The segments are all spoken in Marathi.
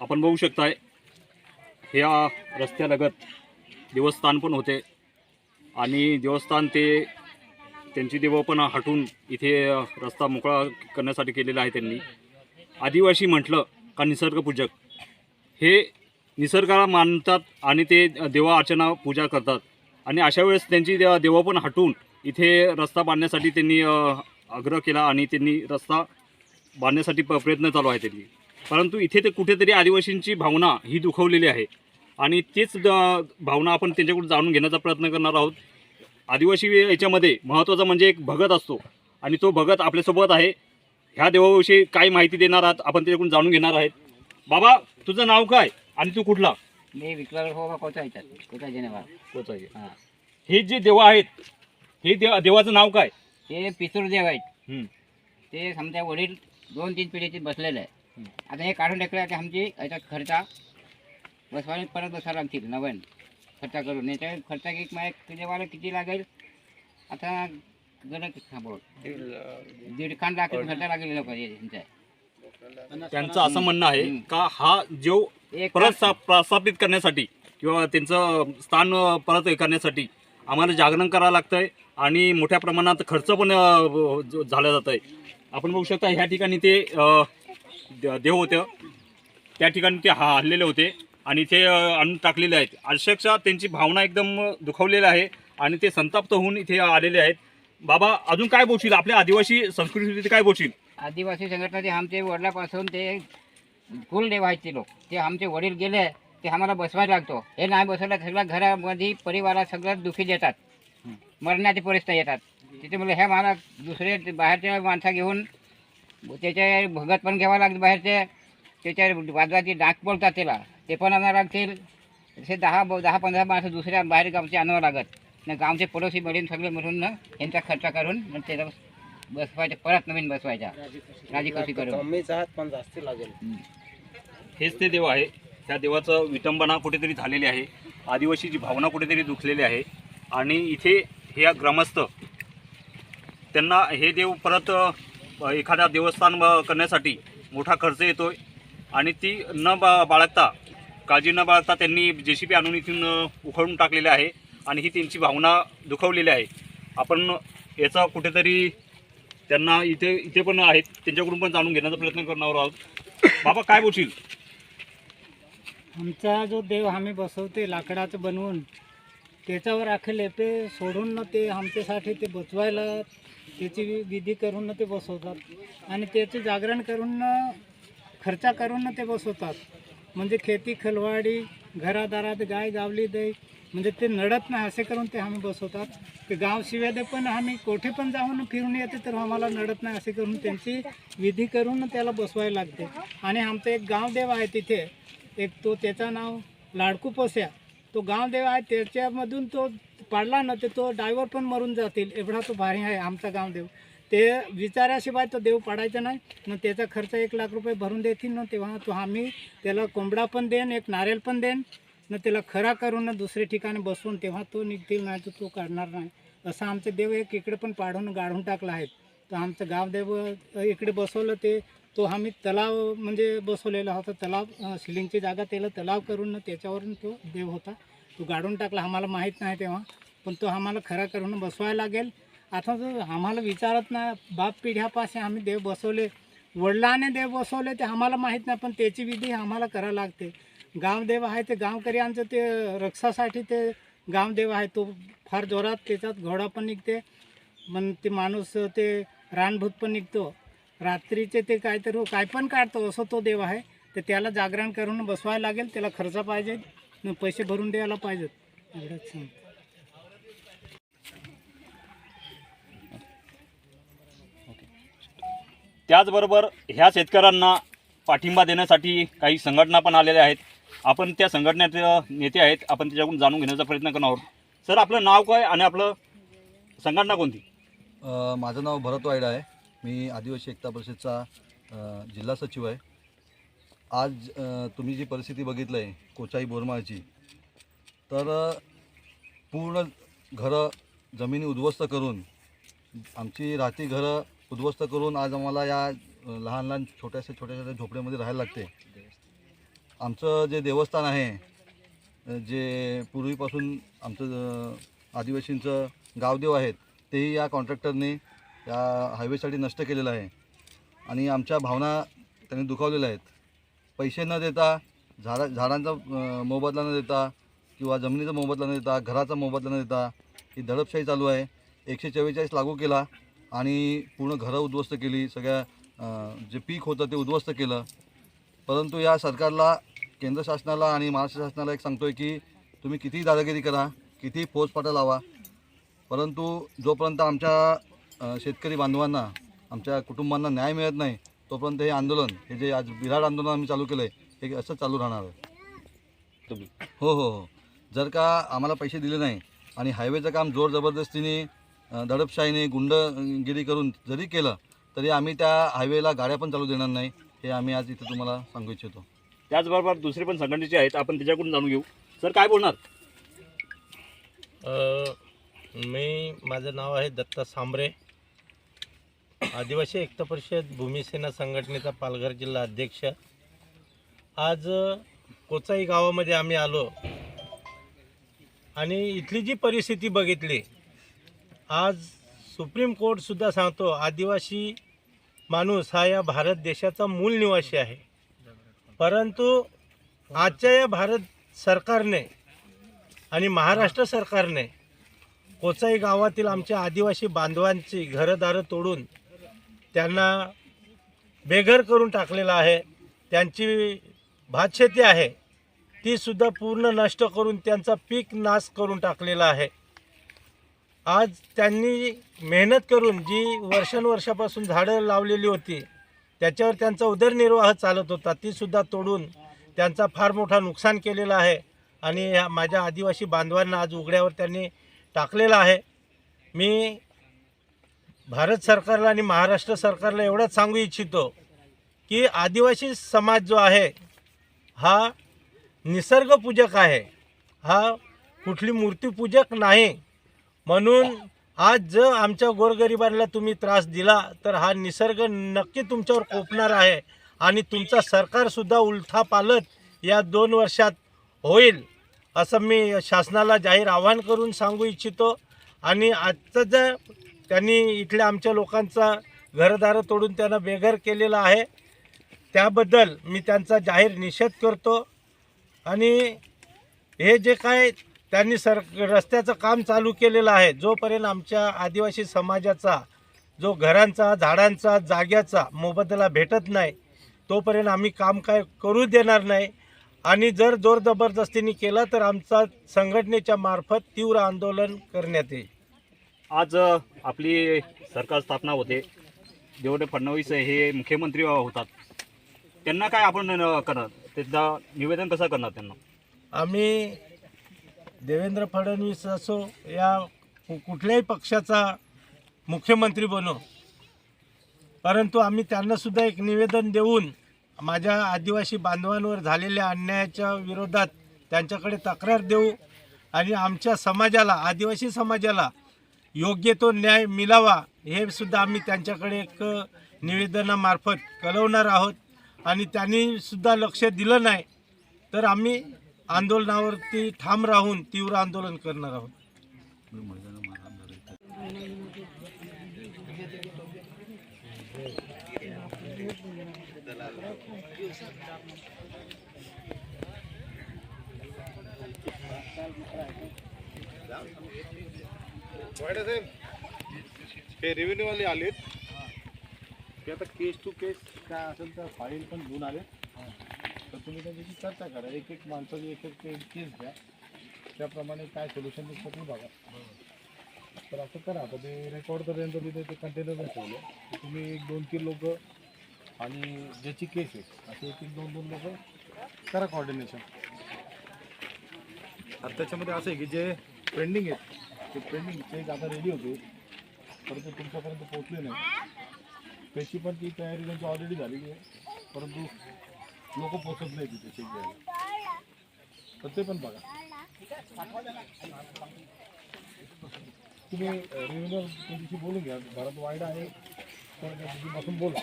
आपण बघू शकताय ह्या रस्त्यालगत देवस्थान पण होते. आणि देवस्थान ते त्यांची देवं पण हटून इथे रस्ता मोकळा करण्यासाठी केलेला आहे त्यांनी. आदिवासी म्हटलं का निसर्गपूजक? हे निसर्गाला मानतात आणि ते देवा अर्चना पूजा करतात. आणि अशा वेळेस त्यांची देवा देवं पण हटून इथे रस्ता बांधण्यासाठी त्यांनी आग्रह केला आणि त्यांनी रस्ता बांधण्यासाठी प प्रयत्न चालू आहे त्यांनी. परंतु इथे ते कुठेतरी आदिवासींची भावना ही दुखवलेली आहे. आणि तेच भावना आपण त्यांच्याकडून जाणून घेण्याचा प्रयत्न करणार आहोत. आदिवासी याच्यामध्ये महत्त्वाचा म्हणजे एक भगत असतो. आणि तो भगत आपल्यासोबत आहे. ह्या देवाविषयी काय माहिती देणार आहात. आपण त्याच्याकडून जाणून घेणार आहेत. बाबा तुझं नाव काय? आणि तू कुठला? मी हो कोचा तोच आहे हां. हे जे देव आहेत हे देव देवाचं नाव काय? ते पितूर देव आहेत. ते समजा वडील दोन तीन पिढीचे बसलेले आहे. आता हे काढून टाकलं की आमची याच्यात खर्चा. बसवायला परत बसावं लागतील नवीन खर्चा करून. याच्या खर्चा एक माझ्या किती लागेल? आता हा बोल दीड खान लाख खर्चा लागेल लोक यांचा. त्यांचं असं म्हणणं आहे. का हा जो एक परत प्रस्थापित करण्यासाठी किंवा त्यांचं स्थान परत हे करण्यासाठी आम्हाला जागरण करावं लागतंय आणि मोठ्या प्रमाणात खर्च पण झाला जात आहे आपण बघू शकता ह्या ठिकाणी ते देव होतं. त्या ठिकाणी ते हा हल्लेले होते आणि ते आणून टाकलेले आहेत. अक्षरशः त्यांची भावना एकदम दुखावलेली आहे आणि ते संताप्त होऊन इथे आलेले आहेत. बाबा अजून काय बोलशील? आपल्या आदिवासी संस्कृतीमध्ये काय बोलशील? आदिवासी संघटना ते आमचे वडिलापासून ते कुलदेव आहेत ते लोक. ते आमचे वडील गेले ते आम्हाला बसवायला लागतो. हे नाही बसवलं सगळ्या घरामध्ये परिवारात सगळं दुखी देतात. मरण्याची परिस्थिती येतात. तिथे त्याच्यामुळे हे मला दुसरे बाहेरच्या माणसा घेऊन त्याचे भगत पण घ्यावं लागतं बाहेरचे. त्याच्या बाजूची डाक बोलतात त्याला. ते पण आणावं लागतील. असे दहा दहा पंधरा माणसं दुसऱ्या बाहेर गावचे आणावं लागत. न गावचे पडोसी मिळून सगळे मिळून ना यांचा खर्च करून मग त्याला बसवायच्या परत नवीन बसवायच्या राजी कशी करून. कमीच आहात पण जास्ती लागेल. हेच ते देव आहे. त्या देवाचं विटंबना कुठेतरी झालेली आहे. आदिवासीची भावना कुठेतरी दुखलेली आहे. आणि इथे हे ग्रामस्थ त्यांना हे देव परत एखादा देवस्थान करण्यासाठी मोठा खर्च येतोय आणि ती न बा बाळगता काळजी न बाळगता त्यांनी जे सी पी आणून इथून उखळून टाकलेली आहे आणि ही त्यांची भावना दुखवलेली आहे. आपण याचा कुठेतरी त्यांना इथे इथे पण आहेत त्यांच्याकडून पण जाणून घेण्याचा प्रयत्न करणार आहोत. बाबा काय बोलशील? आमचा जो देव आम्ही बसवते लाकडाचं बनवून त्याच्यावर अख्खे लेपे सोडून ना ते आमच्यासाठी ते बचवायला त्याची वि- विधी करून ते बसवतात. आणि त्याचे जागरण करून खर्चा करून ते बसवतात. म्हणजे खेती खलवाडी घरादारात गाय गावली दे म्हणजे ते नडत नाही असे करून ते आम्ही बसवतात. ते गाव शिव्यादे पण आम्ही कोठे पण जाऊन फिरून येते तर आम्हाला नडत नाही असे करून त्यांची विधी करून त्याला बसवायला लागते. आणि आमचं एक गावदेव आहे तिथे. एक तो त्याचं नाव लाडकू पोस्या. तो गावदेव आहे त्याच्यामधून तो पाडला ना तर तो डायव्हर पण मरून जातील. एवढा तो भारी आहे आमचा गावदेव. ते विचाराशिवाय तो देव पाडायचा नाही. न त्याचा खर्च एक लाख रुपये भरून देतील ना तेव्हा तो आम्ही त्याला कोंबडा पण देन एक नारेल पण देन न त्याला खरा करून ना दुसऱ्या ठिकाणी बसवून तेव्हा तो निघतील नाही तर तो काढणार नाही. असं आमचं देव एक इकडे पण पाडून गाढून टाकला आहे. तर आमचं गावदेव इकडे बसवलं ते तो आम्ही तलाव म्हणजे बसवलेला होता. तलाव शिलिंगची जागा त्याला तलाव करून न त्याच्यावरून तो देव होता. तो गाडून टाकला आम्हाला माहीत नाही तेव्हा. पण तो आम्हाला खरा करून बसवायला लागेल. आता जो आम्हाला विचारत नाही बाप पिढ्यापासून आम्ही देव बसवले. वडिलाने देव बसवले ते आम्हाला माहीत नाही पण त्याची विधी आम्हाला करावं लागते. गावदेव आहे ते गावकऱ्यांचं ते रक्षासाठी ते गावदेव आहे. तो फार जोरात त्याच्यात घोडा पण निघते. मग ते माणूस ते रानभूत पण निघतो. रात्रीचे ते काहीतरी काय पण काढतो असं तो देव आहे. तर त्याला जागरण करून बसवायला लागेल त्याला खर्च पाहिजे. न पैसे भरून द्यायला पाहिजेत. एवढंच सांगतो. त्याचबरोबर ह्या शेतकऱ्यांना पाठिंबा देण्यासाठी काही संघटना पण आलेल्या आहेत. आपण त्या संघटनेचे नेते आहेत. आपण त्याच्याकडून जाणून घेण्याचा प्रयत्न करणार आहोत. सर आपलं नाव काय आणि आपलं संघटना कोणती? अ, माझं नाव भरत वाईड आहे. मी आदिवासी एकता परिषदचा जिल्हा सचिव आहे. आज तुम्ही जी परिस्थिती बघितलं आहे कोचाई बोरमाळची तर पूर्ण घरं जमिनी उद्ध्वस्त करून आमची राहती घरं उद्ध्वस्त करून आज आम्हाला या लहान लहान छोट्याशा छोट्या छोट्या झोपड्यामध्ये राहायला लागते. आमचं जे देवस्थान आहे जे पूर्वीपासून आमचं आदिवासींचं गावदेव आहेत तेही या कॉन्ट्रॅक्टरने या हायवेसाठी नष्ट केलेलं आहे. आणि आमच्या भावना त्यांनी दुखावलेल्या आहेत. पैसे न देता झाडा झाडांचा मोबदला न देता किंवा जमिनीचा मोबदला न देता घराचा मोबदला न देता ही दडपशाही चालू आहे. एकशे चव्वेचाळीस लागू केला आणि पूर्ण घरं उद्ध्वस्त केली. सगळ्या जे पीक होतं ते उद्ध्वस्त केलं. परंतु या सरकारला केंद्र शासनाला आणि महाराष्ट्र शासनाला एक सांगतो आहे की तुम्ही कितीही दादागिरी करा कितीही फौजफाटा लावा. परंतु जोपर्यंत आमच्या शेतकरी बांधवांना आमच्या कुटुंबांना न्याय मिळत नाही तोपर्यंत हे आंदोलन हे जे आज विराट आंदोलन आम्ही चालू केलं आहे हे असं चालू राहणार आहे. तुम्ही? हो हो हो. जर का आम्हाला पैसे दिले नाही आणि हायवेचं काम जोर जबरदस्तीने दडपशाहीने गुंडगिरी करून जरी केलं तरी आम्ही त्या हायवेला गाड्या पण चालू देणार नाही हे आम्ही आज इथे तुम्हाला सांगू इच्छितो. त्याचबरोबर दुसरे पण संघटनेचे आहेत आपण त्याच्याकडून जाणून घेऊ. सर काय बोलणार? अ, मी माझं नाव आहे दत्ता सांबरे. आदिवासी एकता परिषद भूमिसेना संघटनेचा पालघर जिल्हा अध्यक्ष. आज कोचाई गावामध्ये आम्ही आलो. आणि इथली जी परिस्थिती बघितली आज सुप्रीम कोर्टसुद्धा सांगतो आदिवासी माणूस हा या भारत देशाचा मूल निवासी आहे. परंतु आजच्या या भारत सरकारने आणि महाराष्ट्र सरकारने कोचाई गावातील आमच्या आदिवासी बांधवांची घरंदारं तोडून त्यांना बेघर करून टाकलेलं आहे. त्यांची भातशेती आहे. तीसुद्धा पूर्ण नष्ट करून त्यांचा पीक नाश करून टाकलेला आहे. आज त्यांनी मेहनत करून जी वर्षानुवर्षापासून झाडं लावलेली होती त्याच्यावर त्यांचा उदरनिर्वाह चालत होता तीसुद्धा तोडून त्यांचा फार मोठा नुकसान केलेला आहे आणि ह्या माझ्या आदिवासी बांधवांना आज उघड्यावर त्यांनी टाकलेलं आहे. मी भारत सरकारला आणि महाराष्ट्र सरकारला एवढंच सांगू इच्छितो की आदिवासी समाज जो आहे हा निसर्गपूजक आहे. हा कुठली मूर्तीपूजक नाही. म्हणून आज जर आमच्या गोरगरिबांना तुम्ही त्रास दिला तर हा निसर्ग नक्की तुमच्यावर कोपणार आहे आणि तुमचा सरकारसुद्धा उलथा पालत या दोन वर्षात होईल असं मी शासनाला जाहीर आवाहन करून सांगू इच्छितो. आणि आजचं जर त्यांनी इथल्या आमच्या लोकांचा घरदारं तोडून त्यांना बेघर केलेलं आहे. त्याबद्दल मी त्यांचा जाहीर निषेध करतो. आणि हे जे काय त्यांनी सर रस्त्याचं काम चालू केलेलं आहे जोपर्यंत आमच्या आदिवासी समाजाचा जो घरांचा झाडांचा जाग्याचा मोबदला भेटत नाही तोपर्यंत आम्ही काम काय करू देणार नाही. आणि जर जोर जबरदस्तीने केला तर आमचा संघटनेच्या मार्फत तीव्र आंदोलन करण्यात येईल. आज आपली सरकार स्थापना होते. देवेंद्र फडणवीस हे मुख्यमंत्री होतात. त्यांना काय आपण करणार? त्यांना निवेदन कसं करणार त्यांना? आम्ही देवेंद्र फडणवीस असो या कु- कुठल्याही पक्षाचा मुख्यमंत्री बनो. परंतु आम्ही त्यांनासुद्धा एक निवेदन देऊन माझ्या आदिवासी बांधवांवर झालेल्या अन्यायाच्या विरोधात त्यांच्याकडे तक्रार देऊ आणि आमच्या समाजाला आदिवासी समाजाला योग्य तो न्याय मिळावा हे सुद्धा आम्ही त्यांच्याकडे एक निवेदनामार्फत कळवणार आहोत. आणि त्यांनी सुद्धा लक्ष दिलं नाही तर आम्ही आंदोलनावरती ठाम राहून तीव्र आंदोलन करणार आहोत. हे रेव्हेन्यूवाले आलेत. ते आता केस टू केस काय असेल तर फाईल पण घेऊन आले तर तुम्ही त्यांच्याशी चर्चा करा. एक एक माणसाची एक एक केस घ्या. त्याप्रमाणे काय सोल्युशन दिसतं तुम्ही बघा. तर असं करा. आता ते रेकॉर्ड तर त्यांचं तिथे ते कंटेनर ठेवले. तुम्ही एक दोन तीन लोक आणि ज्याची केस आहे असे एक एक दोन दोन लोक करा कॉर्डिनेशन आता त्याच्यामध्ये असं आहे की जे पेंडिंग आहेत ते पेंडिंग चेक आता रेडी होते. परंतु तुमच्यापर्यंत पोहोचले नाही. त्याची पण ती तयारी त्यांची ऑलरेडी झालेली आहे. परंतु लोक पोचत नाही तिथे चेक घ्यायला. तर ते पण बघा. तुम्ही रेव्हेन्यू त्यांच्याशी बोलून घ्या. घरात वाईट आहे. तर त्यांच्याशी बसून बोला.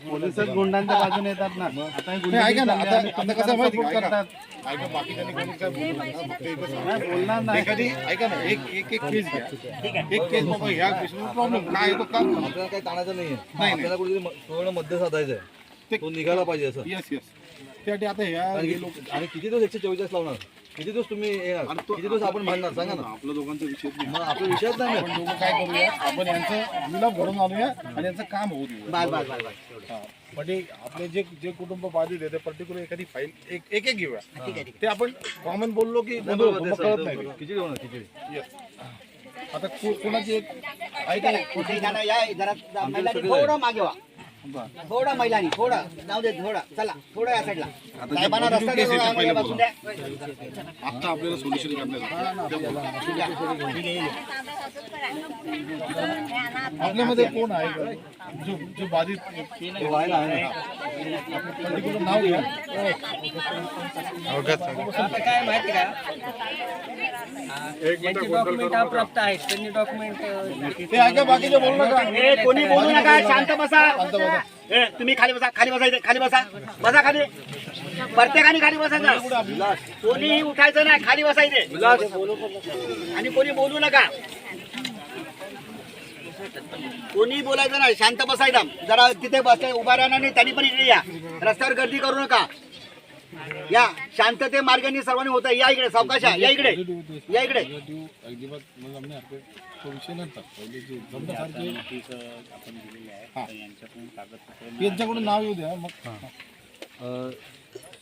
पोलिसच गुंडांच्या बाजूने येतात ना आता ऐका ना आता आता कसं आहे माहिती आहे का? ऐका सांगतो. बोलणार नाही एखादी ऐका ना एक एक एक केस घ्या एक केस बाबा ह्या प्रॉब्लेम काय आहे तो काम आपल्याला काही ताणायचं नाहीये आपल्याला कुठेतरी थोडं मध्य साधायचं आहे तो निघाला पाहिजे असं. येस येस त्यासाठी आता ह्या आणि हे लोक किती- आणि किती दिवस एकशे चौवेचाळीस लावणार? किती दिवस तुम्ही येणार? किती दिवस आपण भांडणार सांगा ना. आपल्या दोघांचा विषय नाही. मग आपला विषयच नाही आपण दोघं काय करूया? आपण यांचं विलाप घडून आणूया आणि यांचं काम होऊ बस बस बस हा. म्हणजे आपले जे जे कुटुंब बाधित आहे ते पर्टिक्युलर एखादी फाईल एक एक एक घेऊया. ते आपण कॉमन बोललो की कळत नाही. खिचडी होणार खिचडी Yes. आता कोणाची एक ऐका ना, कुठे जाणार या जरा मागे व्हा थोडं महिलांनी थोडं. जाऊ दे थोडं. चला थोडं या साईडला साहेबांना रस्ता बसून द्या. आता आपल्याला सोल्युशन आपल्यामध्ये कोण आहे? जो जो बाधित तो आहे ना. नाव घ्या. आता काय माहिती का? ज्यांचे डॉक्युमेंट अप्राप्त आहेत त्यांनी डॉक्युमेंट ते ऐका बाकीचे बोलू नका. कोणी बोलू नका. शांत बसा. ए, तुम्ही खाली बसा खाली बसा इथे खाली बसा. बसा खाली. प्रत्येकाने खाली बसायचं कोणीही उठायचं नाही खाली बसा इथे. आणि कोणी बोलू नका. कोणी बोलायचं नाही शांत बसायचं जरा तिथे बस उभा राहणार नाही त्यांनी पण इकडे या. रस्त्यावर गर्दी करू नका. या शांतते मार्गाने सर्वांनी होत. या इकडे सावकाशा या इकडे. या इकडे. तो विषय नंतर पहिले जे जमण्यासारखे हा. यांच्याकडून नाव येऊ द्या मग. अ,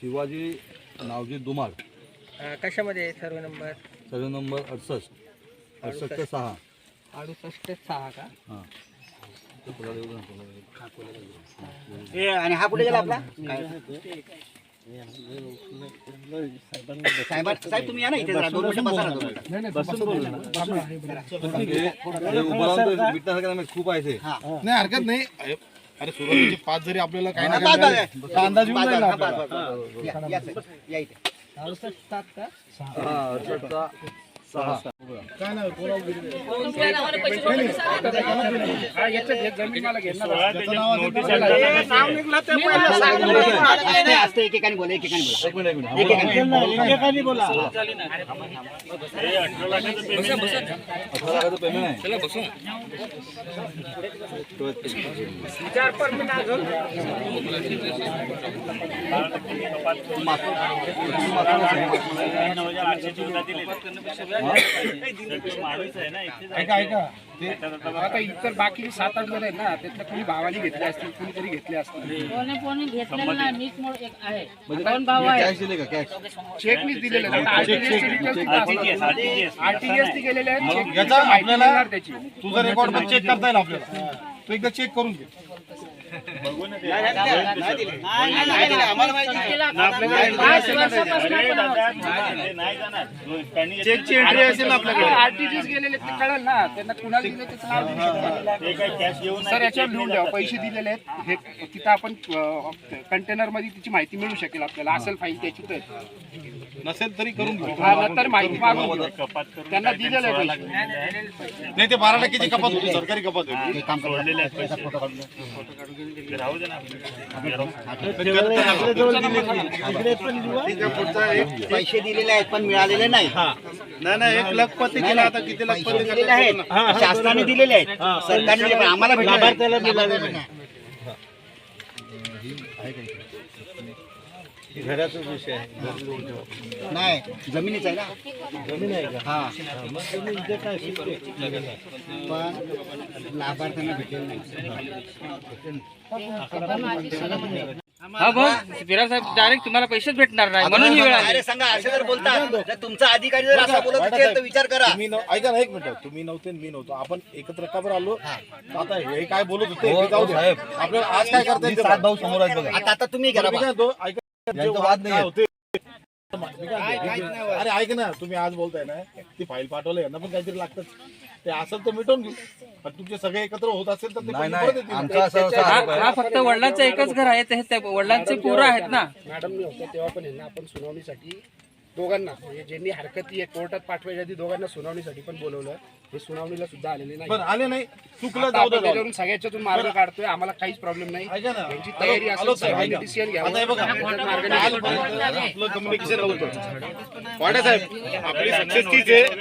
शिवाजी नावजी दुमाळ. कशामध्ये सर्व नंबर? सर्व नंबर अडसष्ट. अडसष्ट सहा. अडुसष्ट सहा का? हां. आणि हा कुठे गेला आपला? साहेब साहेब तुम्ही या ना इथे जरा दोन मिनिटं बसा ना दोन मिनिटं. हे- हे उभं राहून ते मिटण्यासारखं नाही, खूप आहे ते हा. नाही हरकत नाही अरे अरे सुरुवातीचे पाच जरी आपल्याला काही ना हा, काही बस, मिळाले, बस, तर अंदाज येऊन बस, जाईल ना आपल्याला. या, या, साहेब. या इथे हा अडसष्ट सहा. काय नाही एकेकाने बोला एकेकाने बोला पेमेंट आहे ऐका ऐका. ते आता इतर बाकी सात आठ जण आहेत ना त्यातल्या कोणी भावाने घेतले असतील कुणीतरी घेतले असतील. कोणी कोणी घेतलेलं नाही मीच मोड एक आहे. म्हणजे दोन भाऊ आहेत. कॅश दिले का? कॅश चेकनीच दिलेले. आहेत. आरटीजीएस गेलेले आहेत याचा आपल्याला- त्याची. तुझा रेकॉर्ड चेक करता येईल आपल्याला. तू एकदा चेक करून घे. चेकची एंट्री असेल ना आपल्याकडे. आरटीजीएस गेलेले ते कळेल ना. त्यांना कुणाला दिले त्याचं नाव देऊ शकतो. सर याच्यावर लिहून ठेवा. पैसे दिलेले आहेत. हे. तिथं आपण कंटेनरमध्ये तिची माहिती मिळू शकेल आपल्याला. असेल फाईल त्याची तर. नसेल तरी करून हा, नंतर माहिती मागून घेऊ. त्यांना दिलेलं आहे पैसे. नाही ते बारा टक्केची कपात होती सरकारी कपात होती. पैसे. दिलेले आहेत पण मिळालेले नाही. नाही नाही एक लखपती केला आता किती पैसे लखपती दिलेले आहेत. शासनाने दिलेले आहेत. सरकारने दिले पण आम्हाला भेटले घराचा विषय आहे. नाही जमिनीच आहे ना. जमीन आहे का? हा. मग तुम्ही इथे काय शिकते पण लाभार्थ्यांना भेटेल नाही. हा भाऊ साहेब डायरेक्ट तुम्हाला पैसेच भेटणार नाही. म्हणून ही वेळ आली. अरे सांगा असे जर बोलतात जर तुमचा अधिकारी जर असा बोलत असेल तर विचार करा. तुम्ही नव- ऐका ना एक मिनिट. तुम्ही नव्हते आणि मी नव्हतो. आपण एकत्र का बरं आलो? आता हे काय बोलत होते? हो, ते जाऊ दे. साहेब. आपल्याला आज काय करता मी येईल ते सात बघा. भाऊ समोर आता आता तुम्ही करा बरं, मी बा. काय म्हणतो, ऐका, वाद. होते. अरे ऐक ना तुम्ही आज बोलताय ना ती फाईल पाठवलं यांना पण काहीतरी लागतच. ते असेल तर मिटवून घेऊ. पण तुमचे सगळे एकत्र होत असेल तर ते नाही पैसे नाही परत येतील. आमचा असा असा आरोप आहे हा फक्त वडिलांचं एकच घर आहे ते ते वडिलांचे पोरं आहेत ना. मॅडम मी होते तेव्हा पण यांना आपण सुनावणीसाठी दोघांना म्हणजे ज्यांनी हरकती आहे कोर्टात पाठवायच्या आधी दोघांना सुनावणीसाठी पण बोलवलं. हे सुनावणीला सुद्धा आलेले नाही. पण आले नाही. चुकलं आता जाऊ आपण दे जाऊ दे. त्याच्यावरून सगळ्याच्यातून मार्ग काढतोय. आम्हाला काहीच प्रॉब्लेम नाही. ऐका ना. यांची तयारी आलो- असेल साहेब, सर्वांनी ऐका. डिसिजन घ्यावं. आता हे बघा. त्याच्यात मार्ग आपलं कम्युनिकेशन साहेब आपली सक्सेस तीच आहे